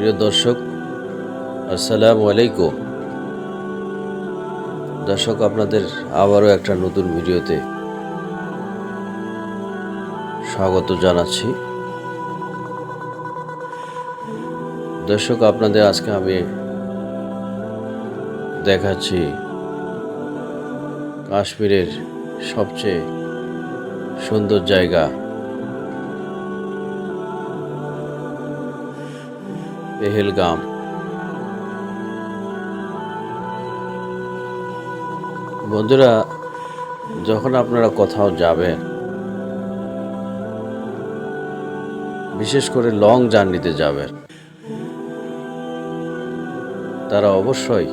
প্রিয় দর্শক, আসসালামু আলাইকুম। দর্শক, আপনাদের আবারও একটা নতুন ভিডিওতে স্বাগত জানাচ্ছি। দর্শক, আপনাদের আজকে আমি দেখাচ্ছি কাশ্মীরের সবচেয়ে সুন্দর জায়গা পেহেলগাম বন্ধুরা, যখন আপনারা কোথাও যাবেন, বিশেষ করে লং জার্নিতে যাবেন, তারা অবশ্যই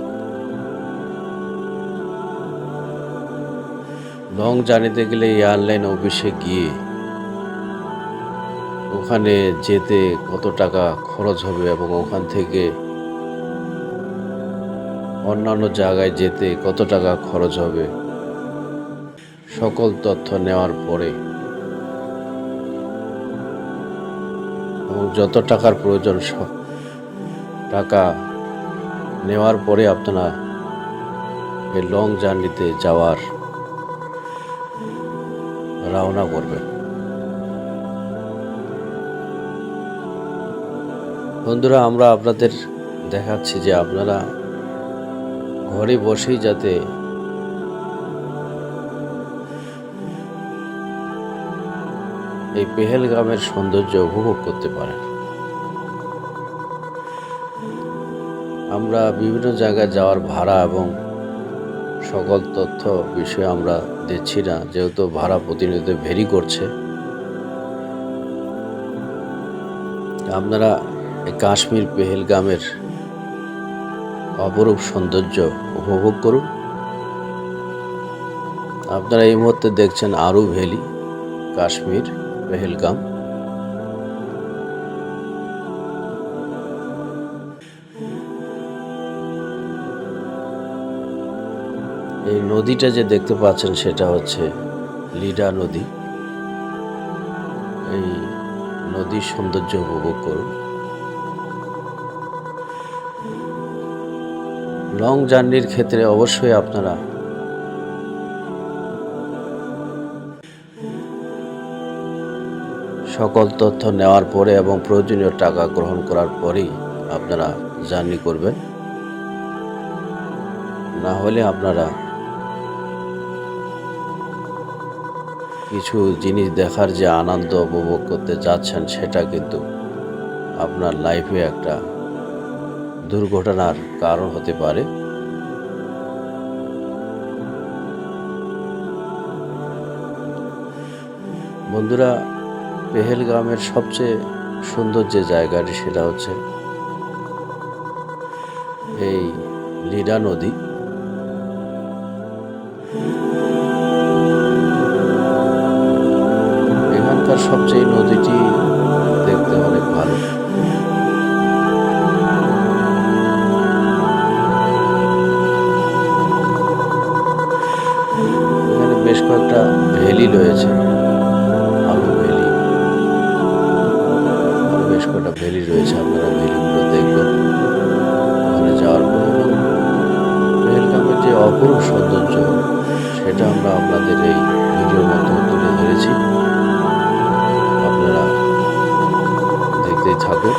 লং জার্নিতে গেলে এয়ারলাইন অফিসে গিয়ে ওখানে যেতে কত টাকা খরচ হবে এবং ওখান থেকে অন্যান্য জায়গায় যেতে কত টাকা খরচ হবে? সকল তথ্য নেওয়ার পরে। এবং যত টাকার প্রয়োজন সব টাকা নেওয়ার পরে আপনারা এই লং জার্নিতে যাওয়ার রওনা করবেন। বন্ধুরা, আমরা আপনাদের দেখাচ্ছি যে আপনারা ঘরে বসেই যাতে এই পেহেলগামের সৌন্দর্য উপভোগ করতে পারেন। আমরা বিভিন্ন জায়গায় যাওয়ার ভাড়া এবং সকল তথ্য বিষয়ে আমরা দিচ্ছি না, যেহেতু ভাড়া প্রতিনিয়ত ভেরি করছে। আপনারা কাশ্মীর পেহেলগামের অপরূপ সৌন্দর্য উপভোগ করুন। আপনারা এই মুহূর্তে দেখছেন আরু ভ্যালি, কাশ্মীর পেহেলগাম। এই নদীটা যে দেখতে পাচ্ছেন সেটা হচ্ছে লিডা নদী। এই নদীর সৌন্দর্য উপভোগ করুন। লং জার্নির ক্ষেত্রে অবশ্যই আপনারা সকল তথ্য নেওয়ার পরে এবং প্রয়োজনীয় টাকা গ্রহণ করার পরেই আপনারা জার্নি করবেন। না হলে আপনারা কিছু জিনিস দেখার যে আনন্দ উপভোগ করতে যাচ্ছেন সেটা কিন্তু আপনার লাইফে একটা দুর্ঘটনার কারণ হতে পারে। বন্ধুরা, পেহেলগামের সবচেয়ে সুন্দর যে জায়গাটি সেটা হচ্ছে এই লিডা নদী। ভ্যালি রয়েছে। আলু ভ্যালি। বেশ কটা ভ্যালি রয়েছে, আপনারা ভ্যালিগুলো দেখবেন। ওখানে যাওয়ার পর এবং পেহেলগামের যে অপরূপ সৌন্দর্য, সেটা আমরা আপনাদের এই ভিডিওর মাধ্যমে তুলে ধরেছি। আপনারা দেখতেই থাকুন।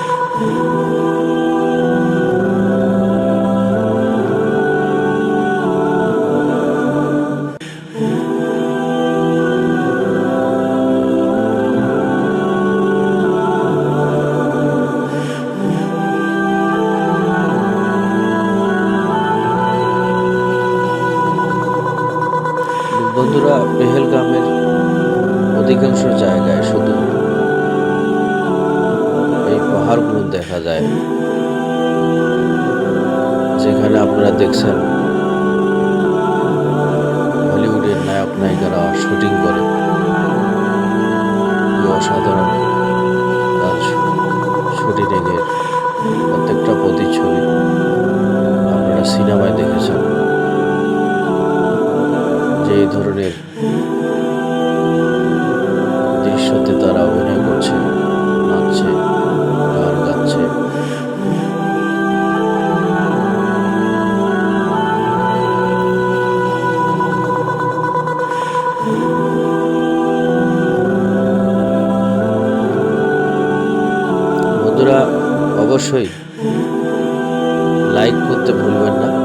পেহেলগামের অধিকাংশ জায়গায় শুধু এই পাহাড়গুলো দেখা যায়। যেখানে আপনারা দেখছেন হলিউডের নায়ক নায়িকারা শুটিং করে। অসাধারণ তার শুটিংয়ের প্রত্যেকটা প্রতিচ্ছবি আপনারা সিনেমায় দেখেছেন। যে এই ধরনের সাথে তারা অভিনয় করছে নাচছে গান গাচ্ছে। বন্ধুরা অবশ্যই লাইক করতে ভুলবেন না।